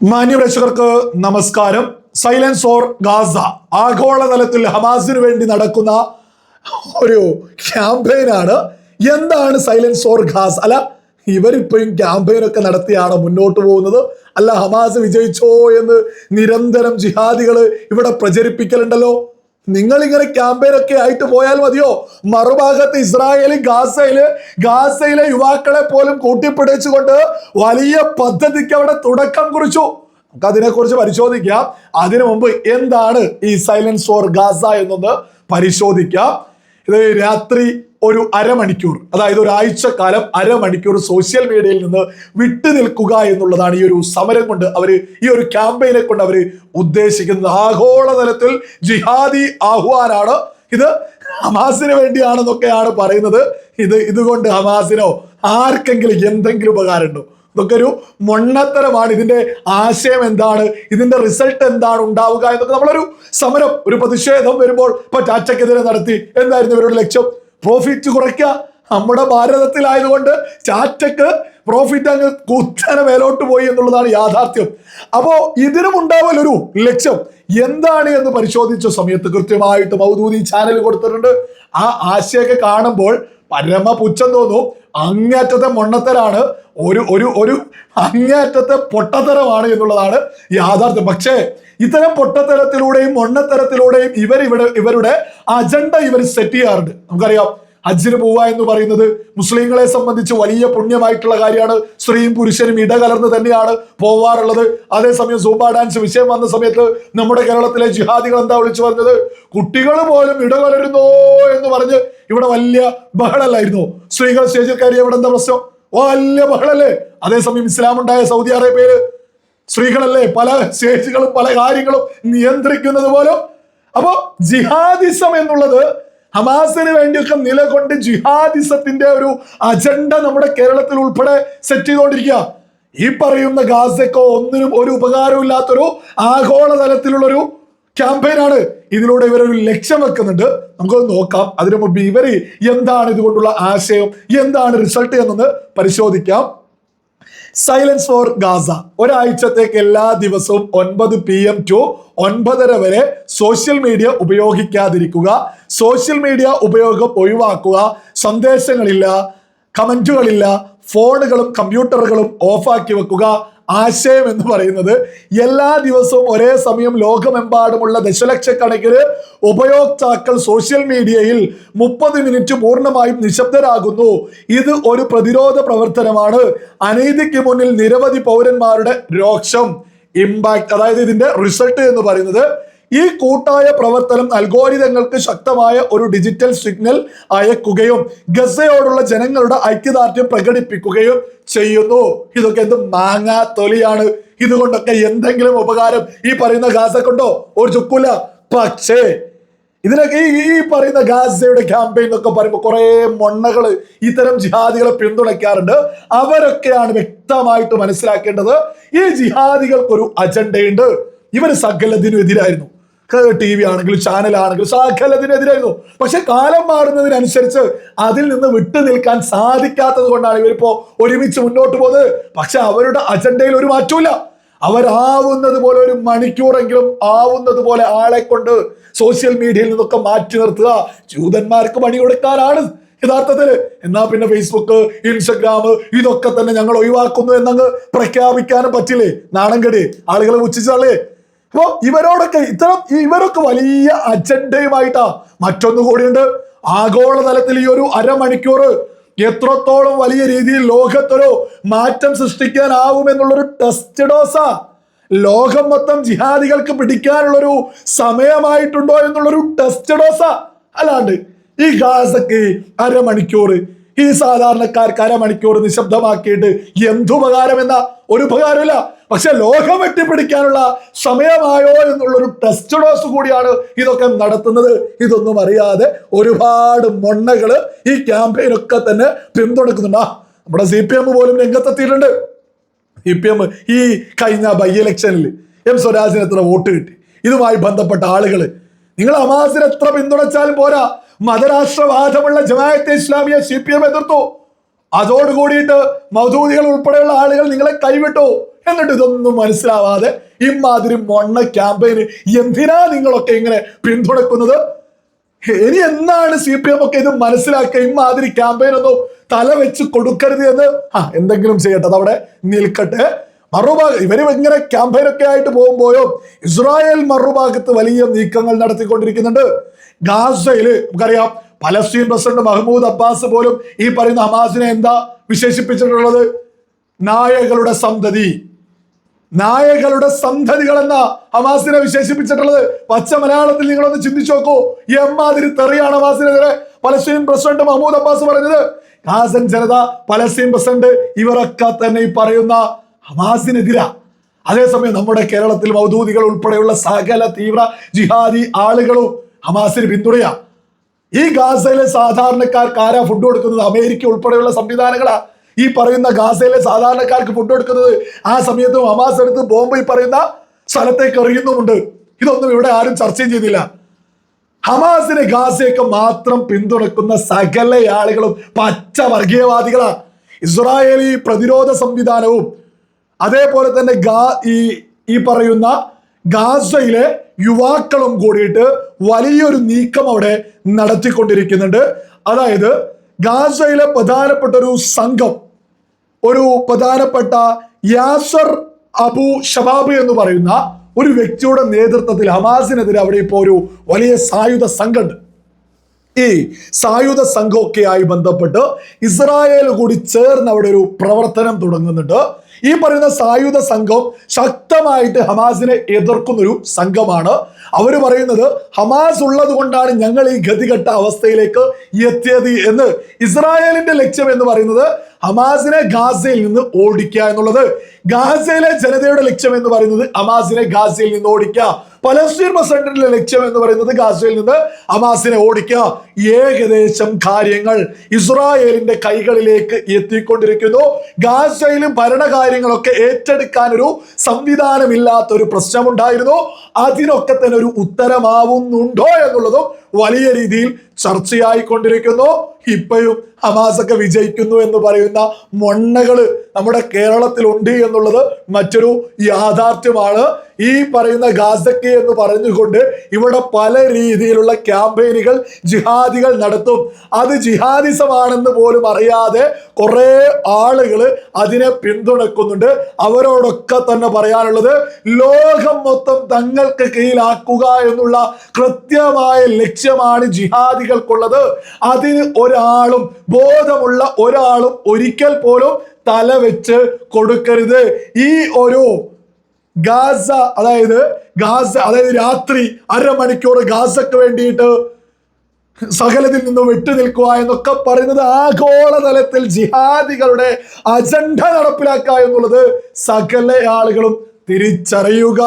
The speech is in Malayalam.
മാന്യപ്രേക്ഷകർക്ക് നമസ്കാരം. Silence or Gaza. ആഗോളതലത്തിൽ ഹമാസിന് വേണ്ടി നടക്കുന്ന ഒരു ക്യാമ്പയിനാണ് എന്താണ് സൈലൻസ് ഓർ ഗാസ? അല്ല ഇവരിപ്പോഴും ക്യാമ്പയിനൊക്കെ നടത്തിയാണ് മുന്നോട്ട് പോകുന്നത്. അല്ല ഹമാസ് വിജയിച്ചോ എന്ന് നിരന്തരം ജിഹാദികൾ ഇവിടെ പ്രചരിപ്പിക്കലുണ്ടല്ലോ? നിങ്ങൾ ഇങ്ങനെ ക്യാമ്പയിനൊക്കെ ആയിട്ട് പോയാൽ മതിയോ? മറുഭാഗത്ത് ഇസ്രായേലും ഗാസയിൽ ഗാസയിലെ യുവാക്കളെ പോലും കൂട്ടിപ്പിടിച്ചുകൊണ്ട് വലിയ പദ്ധതിക്ക് അവിടെ തുടക്കം കുറിച്ചു. നമുക്ക് അതിനെക്കുറിച്ച് പരിശോധിക്കാം. അതിനു മുമ്പ് എന്താണ് ഈ സൈലൻസ് ഫോർ ഗാസ എന്നൊന്ന് പരിശോധിക്കാം. ഇത് രാത്രി ഒരു അരമണിക്കൂർ അതായത് ഒരാഴ്ച കാലം അരമണിക്കൂർ സോഷ്യൽ മീഡിയയിൽ നിന്ന് വിട്ടു നിൽക്കുക എന്നുള്ളതാണ് ഈ ഒരു സമരം കൊണ്ട് അവർ ഈ ഒരു ക്യാമ്പയിനെ കൊണ്ട് അവർ ഉദ്ദേശിക്കുന്നത്. ആഗോളതലത്തിൽ ജിഹാദി ആഹ്വാനാണ്. ഇത് ഹമാസിന് വേണ്ടിയാണെന്നൊക്കെയാണ് പറയുന്നത്. ഇത് ഇതുകൊണ്ട് ഹമാസിനോ ആർക്കെങ്കിലും എന്തെങ്കിലും ഉപകാരമുണ്ടോ? ഇതൊക്കെ ഒരു മൊണ്ണത്തരമാണ്. ഇതിന്റെ ആശയം എന്താണ്? ഇതിന്റെ റിസൾട്ട് എന്താണ് ഉണ്ടാവുക എന്നൊക്കെ നമ്മളൊരു സമരം ഒരു പ്രതിഷേധം വരുമ്പോൾ ഇപ്പൊ ടാറ്റയ്ക്കെതിരെ നടത്തി. എന്തായിരുന്നു ഇവരുടെ ലക്ഷ്യം? പ്രോഫിറ്റ് കുറയ്ക്കുക. നമ്മുടെ ഭാരതത്തിലായതുകൊണ്ട് ചാറ്റക്ക് പ്രോഫിറ്റ് അങ്ങ് കുത്തനെ മേലോട്ട് പോയി എന്നുള്ളതാണ് യാഥാർത്ഥ്യം. അപ്പോൾ ഇതിനും ഉണ്ടാവലൊരു ലക്ഷ്യം. എന്താണ് എന്ന് പരിശോധിച്ച സമയത്ത് കൃത്യമായിട്ട് മൗദൂദി ചാനൽ കൊടുത്തിട്ടുണ്ട്. ആ ആശയൊക്കെ കാണുമ്പോൾ പരമ പുച്ഛം തോന്നും. അങ്ങേറ്റത്തെ മൊണ്ണത്തരാണ് ഒരു ഒരു ഒരു അങ്ങേറ്റത്തെ പൊട്ടത്തരമാണ് എന്നുള്ളതാണ് യാഥാർത്ഥ്യം. പക്ഷേ ഇത്തരം പൊട്ടത്തരത്തിലൂടെയും മൊണ്ണത്തരത്തിലൂടെയും ഇവർ ഇവിടെ ഇവരുടെ അജണ്ട ഇവർ സെറ്റ് ചെയ്യാറുണ്ട്. നമുക്കറിയാം ഹജ്ജിന് പോവുക എന്ന് പറയുന്നത് മുസ്ലിങ്ങളെ സംബന്ധിച്ച് വലിയ പുണ്യമായിട്ടുള്ള കാര്യമാണ്. സ്ത്രീയും പുരുഷനും ഇടകലർന്ന് തന്നെയാണ് പോവാറുള്ളത്. അതേസമയം സൂബ ഡാൻസ് വിഷയം വന്ന സമയത്ത് നമ്മുടെ കേരളത്തിലെ ജിഹാദികൾ എന്താ വിളിച്ചു പറഞ്ഞത്? കുട്ടികൾ പോലും ഇടകലരുന്നോ എന്ന് പറഞ്ഞ് ഇവിടെ വലിയ ബഹളല്ലായിരുന്നു. സ്ത്രീകൾ സ്റ്റേജിൽ കയറിയ ഇവിടെ എന്താ പ്രശ്നം? വലിയ ബഹളല്ലേ? അതേസമയം ഇസ്ലാം ഉണ്ടായ സൗദി അറേബ്യയിൽ സ്ത്രീകളല്ലേ പല സ്റ്റേജുകളും പല കാര്യങ്ങളും നിയന്ത്രിക്കുന്നത് പോലും? അപ്പോ ജിഹാദിസം എന്നുള്ളത് ഹമാസിന് വേണ്ടിയൊക്കെ നിലകൊണ്ട് ജിഹാദിസത്തിന്റെ ഒരു അജണ്ട നമ്മുടെ കേരളത്തിൽ ഉൾപ്പെടെ സെറ്റ് ചെയ്തുകൊണ്ടിരിക്കുക. ഈ പറയുന്ന ഗാസക്കോ ഒന്നിനും ഒരു ഉപകാരമില്ലാത്തൊരു ആഗോള ആഗോളതലത്തിലുള്ളൊരു ക്യാമ്പയിനാണ് ഇതിലൂടെ ഇവരൊരു ലക്ഷ്യം വെക്കുന്നുണ്ട്. നമുക്ക് നോക്കാം. അതിനു മുമ്പ് ഇവർ എന്താണ് ഇതുകൊണ്ടുള്ള ആശയം എന്താണ് റിസൾട്ട് എന്നൊന്ന് പരിശോധിക്കാം. സൈലൻസ് ഫോർ ഗാസ ഒരാഴ്ചത്തേക്ക് എല്ലാ ദിവസവും ഒൻപത് പി എം ടു ഒൻപതര വരെ സോഷ്യൽ മീഡിയ ഉപയോഗിക്കാതിരിക്കുക. സോഷ്യൽ മീഡിയ ഉപയോഗം ഒഴിവാക്കുക. സന്ദേശങ്ങളില്ല കമന്റുകളില്ല ഫോണുകളും കമ്പ്യൂട്ടറുകളും ഓഫാക്കി വെക്കുക. ആശയം എന്ന് പറയുന്നത് എല്ലാ ദിവസവും ഒരേ സമയം ലോകമെമ്പാടുമുള്ള ദശലക്ഷക്കണക്കിന് ഉപയോക്താക്കൾ സോഷ്യൽ മീഡിയയിൽ മുപ്പത് മിനിറ്റ് പൂർണമായും നിശബ്ദരാകുന്നു. ഇത് ഒരു പ്രതിരോധ പ്രവർത്തനമാണ്. അനീതിക്ക് മുന്നിൽ നിരവധി പൗരന്മാരുടെ രോക്ഷം ഇമ്പാക്ട് അതായത് ഇതിന്റെ റിസൾട്ട് എന്ന് പറയുന്നത് ഈ കൂട്ടായ പ്രവർത്തനം അൽഗോരിതങ്ങൾക്ക് ശക്തമായ ഒരു ഡിജിറ്റൽ സിഗ്നൽ അയക്കുകയും ഗസയോടുള്ള ജനങ്ങളുടെ ഐക്യദാർഢ്യം പ്രകടിപ്പിക്കുകയും ചെയ്യുന്നു. ഇതൊക്കെ എന്ത് മാങ്ങ തൊലിയാണ്. ഇതുകൊണ്ടൊക്കെ എന്തെങ്കിലും ഉപകാരം ഈ പറയുന്ന ഗാസ ഗാസക്കുണ്ടോ? ഒരു ചുക്കുല. പക്ഷേ ഇതിനൊക്കെ ഈ പറയുന്ന ഗാസയുടെ ക്യാമ്പയിൻ എന്നൊക്കെ പറയുമ്പോൾ കുറെ മൊണ്ണകൾ ഇത്തരം ജിഹാദികളെ പിന്തുണയ്ക്കാറുണ്ട്. അവരൊക്കെയാണ് വ്യക്തമായിട്ട് മനസ്സിലാക്കേണ്ടത് ഈ ജിഹാദികൾക്കൊരു അജണ്ടയുണ്ട് ഇവർ സകലത്തിനും എതിരായിരുന്നു. ടി വി ആണെങ്കിലും ചാനലാണെങ്കിലും ആണെങ്കിലും സകലത്തിനെതിരായിരുന്നു. പക്ഷെ കാലം മാറുന്നതിനനുസരിച്ച് അതിൽ നിന്ന് വിട്ടു നിൽക്കാൻ സാധിക്കാത്തത് കൊണ്ടാണ് ഇവരിപ്പോ ഒരുമിച്ച് മുന്നോട്ട് പോകുന്നത് പക്ഷെ അവരുടെ അജണ്ടയിൽ ഒരു മാറ്റമില്ല അവരാവുന്നത് പോലെ ഒരു മണിക്കൂറെങ്കിലും ആവുന്നത് പോലെ ആളെ കൊണ്ട് സോഷ്യൽ മീഡിയയിൽ നിന്നൊക്കെ മാറ്റി നിർത്തുക. ജൂതന്മാർക്ക് പണി കൊടുക്കാനാണ് യഥാർത്ഥത്തിൽ എന്നാ പിന്നെ ഫേസ്ബുക്ക് ഇൻസ്റ്റഗ്രാം ഇതൊക്കെ തന്നെ ഞങ്ങൾ ഒഴിവാക്കുന്നു എന്നങ്ങ് പ്രഖ്യാപിക്കാനും പറ്റില്ലേ? നാണം കെടി ആളുകളെ ഉച്ചിച്ചല്ലേ അപ്പോ ഇവരോടൊക്കെ ഇത്തരം ഇവരൊക്കെ വലിയ അജണ്ടയുമായിട്ടാ മറ്റൊന്നു കൂടിയുണ്ട്. ആഗോളതലത്തിൽ ഈ ഒരു അരമണിക്കൂർ എത്രത്തോളം വലിയ രീതിയിൽ ലോകത്തൊരു മാറ്റം സൃഷ്ടിക്കാനാവും എന്നുള്ളൊരു ടെസ്റ്റ് ഡോസാ ലോകം മൊത്തം ജിഹാദികൾക്ക് പിടിക്കാനുള്ളൊരു സമയമായിട്ടുണ്ടോ എന്നുള്ളൊരു ടെസ്റ്റ് ഡോസാ അല്ലാണ്ട് ഈ ഗാസക്ക് അരമണിക്കൂർ ഈ സാധാരണക്കാർക്ക് അരമണിക്കൂർ നിശബ്ദമാക്കിയിട്ട് എന്തുപകാരം എന്ന ഒരു ഉപകാരമില്ല. പക്ഷെ ലോകം വെട്ടിപ്പിടിക്കാനുള്ള സമയമായോ എന്നുള്ളൊരു ടെസ്റ്റ് ഡോസ് കൂടിയാണ് ഇതൊക്കെ നടത്തുന്നത്. ഇതൊന്നും അറിയാതെ ഒരുപാട് മൊണ്ണകൾ ഈ ക്യാമ്പയിനൊക്കെ തന്നെ പിന്തുണക്കുന്നുണ്ട്. നമ്മുടെ സി പി എം പോലും രംഗത്തെത്തിയിട്ടുണ്ട്. സി പി എം ഈ കഴിഞ്ഞ ബൈ ഇലക്ഷനിൽ എം സ്വരാജിന് എത്ര വോട്ട് കിട്ടി? ഇതുമായി ബന്ധപ്പെട്ട ആളുകൾ നിങ്ങൾ അമാസിന് എത്ര പിന്തുണച്ചാലും പോരാ. മതരാഷ്ട്രവാദമുള്ള ജമാഅത്തെ ഇസ്ലാമിയെ സി പി എം എതിർത്തു. അതോട് കൂടിയിട്ട് മൗദൂദികൾ ഉൾപ്പെടെയുള്ള ആളുകൾ നിങ്ങളെ കൈവിട്ടു. എന്നിട്ട് ഇതൊന്നും മനസ്സിലാവാതെ ഇമാതിരി മൊണ്ണ ക്യാമ്പയിന് എന്തിനാ നിങ്ങളൊക്കെ ഇങ്ങനെ പിന്തുണക്കുന്നത്? ഇനി എന്നാണ് സി പി എം ഒക്കെ ഇത് മനസ്സിലാക്കുക? ഇമാതിരി ക്യാമ്പയിൻ ഒന്നും തല വെച്ച് കൊടുക്കരുത് എന്ന്? ആ എന്തെങ്കിലും ചെയ്യട്ടെ അതവിടെ നിൽക്കട്ടെ. മറുഭാഗം ഇവർ ഇങ്ങനെ ക്യാമ്പയിനൊക്കെ ആയിട്ട് പോകുമ്പോഴോ ഇസ്രായേൽ മറുഭാഗത്ത് വലിയ നീക്കങ്ങൾ നടത്തിക്കൊണ്ടിരിക്കുന്നുണ്ട്. ഗാസയിൽ നമുക്കറിയാം പലസ്തീൻ പ്രസിഡന്റ് മഹ്മൂദ് അബ്ബാസ് പോലും ഈ പറയുന്ന ഹമാസിനെ എന്താ വിശേഷിപ്പിച്ചിട്ടുള്ളത്? നായകളുടെ സന്തതി. നായകളുടെ സന്തതികൾ എന്ന ഹമാസിനെ വിശേഷിപ്പിച്ചിട്ടുള്ളത്. പച്ച മലയാളത്തിൽ നിങ്ങളൊന്ന് ചിന്തിച്ചു നോക്കൂ. എമ്മാതിരി തെറിയാണ് ഹമാസിനെതിരെ പലസ്തീൻ പ്രസിഡന്റ് മഹ്മൂദ് അബ്ബാസ് പറഞ്ഞത്. ഗാസൻ ജനത പലസ്തീൻ പ്രസിഡന്റ് ഇവരൊക്കെ തന്നെ ഈ പറയുന്ന ഹമാസിനെതിരാ. അതേസമയം നമ്മുടെ കേരളത്തിൽ മൗദൂദികൾ ഉൾപ്പെടെയുള്ള സകല തീവ്ര ജിഹാദി ആളുകളും ഹമാസിന് പിന്തുണയാ. ഈ ഗാസയിലെ സാധാരണക്കാർക്ക് ആരാ ഫുഡ് കൊടുക്കുന്നത്? അമേരിക്ക ഉൾപ്പെടെയുള്ള സംവിധാനങ്ങളാ. ഈ പറയുന്ന ഗാസയിലെ സാധാരണക്കാർക്ക് ഫുഡ് കൊടുക്കുന്നത് ആ സമയത്ത് ഹമാസ് എടുത്ത് ബോംബ് പറയുന്ന സ്ഥലത്തേക്ക് എറിയുന്നുമുണ്ട്. ഇതൊന്നും ഇവിടെ ആരും ചർച്ചയും ചെയ്തില്ല. ഹമാസിനെ ഗാസയൊക്കെ മാത്രം പിന്തുണക്കുന്ന സകല ആളുകളും പച്ച വർഗീയവാദികളാ ഇസ്രായേലി പ്രതിരോധ സംവിധാനവും അതേപോലെ തന്നെ ഗാ ഈ ഈ പറയുന്ന ഗാസയിലെ യുവാക്കളും കൂടിയിട്ട് വലിയൊരു നീക്കം അവിടെ നടത്തിക്കൊണ്ടിരിക്കുന്നുണ്ട്. അതായത് ഗാസയിലെ പ്രധാനപ്പെട്ട ഒരു സംഘം ഒരു പ്രധാനപ്പെട്ട യാസർ അബു ഷബാബ് എന്ന് പറയുന്ന ഒരു വ്യക്തിയുടെ നേതൃത്വത്തിൽ ഹമാസിനെതിരെ അവിടെ ഇപ്പോൾ ഒരു വലിയ സായുധ സംഘമുണ്ട്. ഈ സായുധ സംഘമൊക്കെയായി ബന്ധപ്പെട്ട് ഇസ്രായേൽ കൂടി ചേർന്ന് അവിടെ ഒരു പ്രവർത്തനം തുടങ്ങുന്നുണ്ട്. ഈ പറയുന്ന സായുധ സംഘം ശക്തമായിട്ട് ഹമാസിനെ എതിർക്കുന്നൊരു സംഘമാണ് അവർ പറയുന്നത് ഹമാസ് ഉള്ളത് കൊണ്ടാണ് ഞങ്ങൾ ഈ ഗതികെട്ട അവസ്ഥയിലേക്ക് എത്തിയത് എന്ന്. ഇസ്രായേലിന്റെ ലക്ഷ്യം എന്ന് പറയുന്നത് ഹമാസിനെ ഗാസയിൽ നിന്ന് ഓടിക്കുക എന്നുള്ളത്. ഗാസയിലെ ജനതയുടെ ലക്ഷ്യം എന്ന് പറയുന്നത് ഹമാസിനെ ഗാസയിൽ നിന്ന് ഓടിക്കുക. പലസ്തീൻ പ്രസിഡന്റിന്റെ ലക്ഷ്യം എന്ന് പറയുന്നത് ഗാസയിൽ നിന്ന് ഹമാസിനെ ഓടിക്കുക. ഏകദേശം കാര്യങ്ങൾ ഇസ്രായേലിന്റെ കൈകളിലേക്ക് എത്തിക്കൊണ്ടിരിക്കുന്നു. ഗാസയിലും ഭരണകാര്യങ്ങളൊക്കെ ഏറ്റെടുക്കാൻ ഒരു സംവിധാനമില്ലാത്ത ഒരു പ്രശ്നമുണ്ടായിരുന്നു. അതിനൊക്കെ തന്നെ ഒരു ഉത്തരമാവുന്നുണ്ടോ എന്നുള്ളതും വലിയ രീതിയിൽ ചർച്ചയായിക്കൊണ്ടിരിക്കുന്നു. ഇപ്പോഴും ഹമാസൊക്കെ വിജയിക്കുന്നു എന്ന് പറയുന്ന മൊണ്ണകൾ നമ്മുടെ കേരളത്തിലുണ്ട് എന്നുള്ളത് മറ്റൊരു യാഥാർത്ഥ്യമാണ്. ഈ പറയുന്ന ഗാസക്ക് എന്ന് പറഞ്ഞുകൊണ്ട് ഇവിടെ പല രീതിയിലുള്ള ക്യാമ്പയിനുകൾ ജിഹാദികൾ നടത്തും. അത് ജിഹാദിസമാണെന്ന് പോലും അറിയാതെ കുറേ ആളുകൾ അതിനെ പിന്തുണക്കുന്നുണ്ട്. അവരോടൊക്കെ തന്നെ പറയാനുള്ളത് ലോകം മൊത്തം തങ്ങൾക്ക് കീഴിലാക്കുക എന്നുള്ള കൃത്യമായ ലക്ഷ്യമാണ് ജിഹാദികൾക്കുള്ളത്. അതിന് ഒരാളും ബോധമുള്ള ഒരാളും ഒരിക്കൽ പോലും തല വെച്ച് കൊടുക്കരുത്. ഈ ഒരു ഗാസ അതായത് ഗാസ അതായത് രാത്രി അരമണിക്കൂർ ഗാസക്ക് വേണ്ടിയിട്ട് സകലത്തിൽ നിന്നും വിട്ടു നിൽക്കുക എന്നൊക്കെ പറയുന്നത് ആഗോളതലത്തിൽ ജിഹാദികളുടെ അജണ്ട നടപ്പിലാക്കുക എന്നുള്ളത് സകല ആളുകളും തിരിച്ചറിയുക.